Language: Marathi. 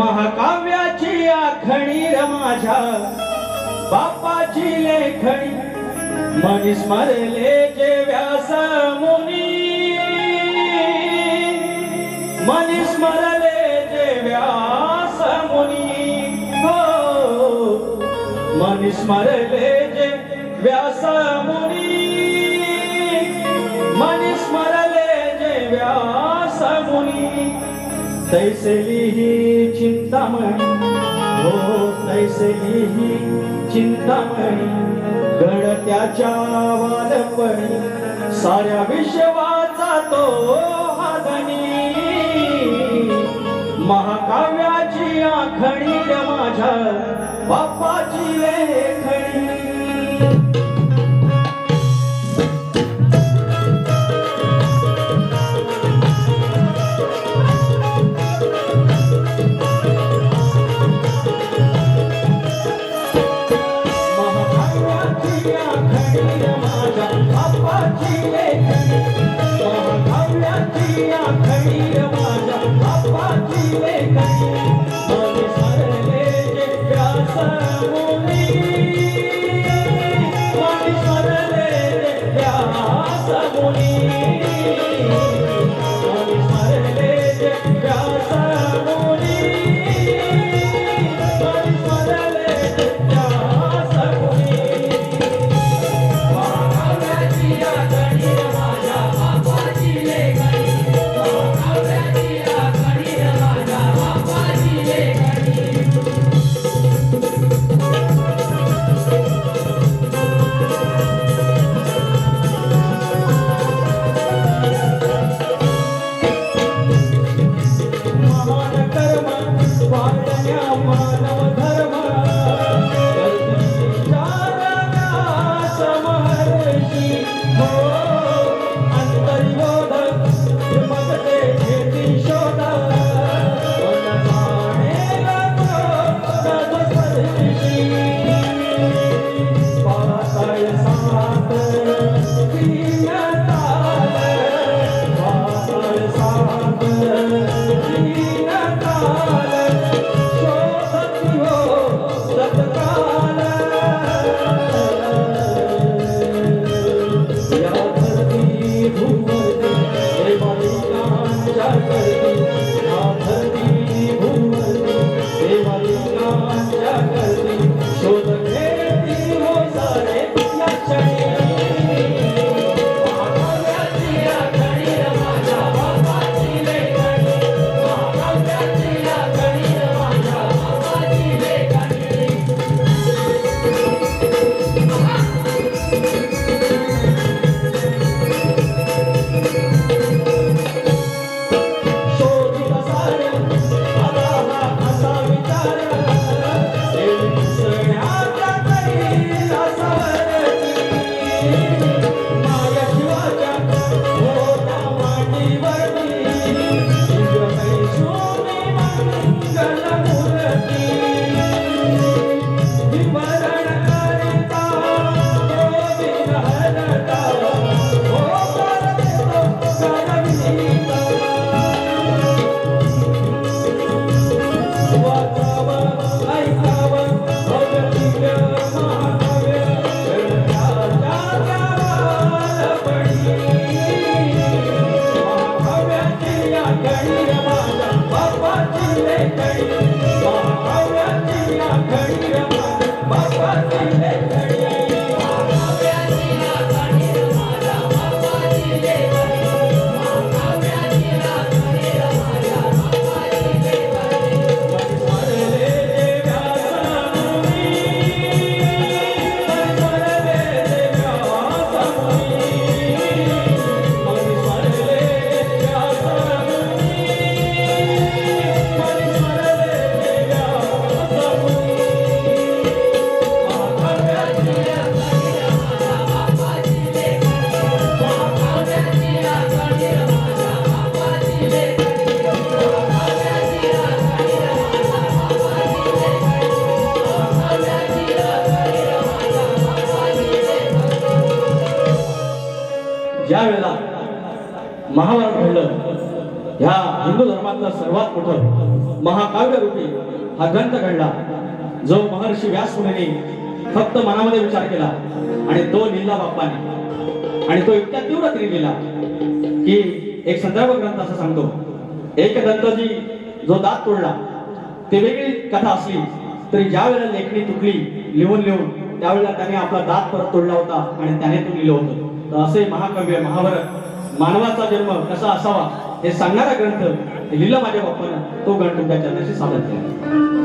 महाकाव्याची आखणी माझ्या बापाची लेखणी. मनी स्मरले जे व्यास मुनी. मनी स्मरले जे व्यास मुनी. हो. मनी स्मरले जे व्यास मुनी. मनी स्मरले जे व्यास मुनी. तैसे लिही चिंतामणी हो तैसली ही गडत्याच्या वादपणी साऱ्या विश्वाचा तो हादनी महाकाव्याची आखणी माझ्या बाप्पा Hey, ज्यावेळेला महाभारत घडलं. ह्या हिंदू धर्मातलं सर्वात मोठं महाकाव्य रूपी हा ग्रंथ घडला. जो महर्षी व्यास मुनी फक्त मनामध्ये विचार केला आणि तो लिहिला बाप्पाने. आणि तो इतक्या तीव्र तरी लिहिला की एक संदर्भ ग्रंथ असं सांगतो. एक दंतजी जो दात तोडला ते वेगळी कथा असली तरी ज्या वेळेला लेखणी तुटली लिहून लिहून त्यावेळेला त्याने आपला दात परत तोडला होता आणि त्याने तो लिहिलं होतं. असे महाकाव्य महाभारत मानवाचा जन्म कसा असावा हे सांगणारा ग्रंथ लिहिला लिहिलं माझ्या बाप्पानं. तो ग्रंथ तुमच्या चरणाशी सादर केला.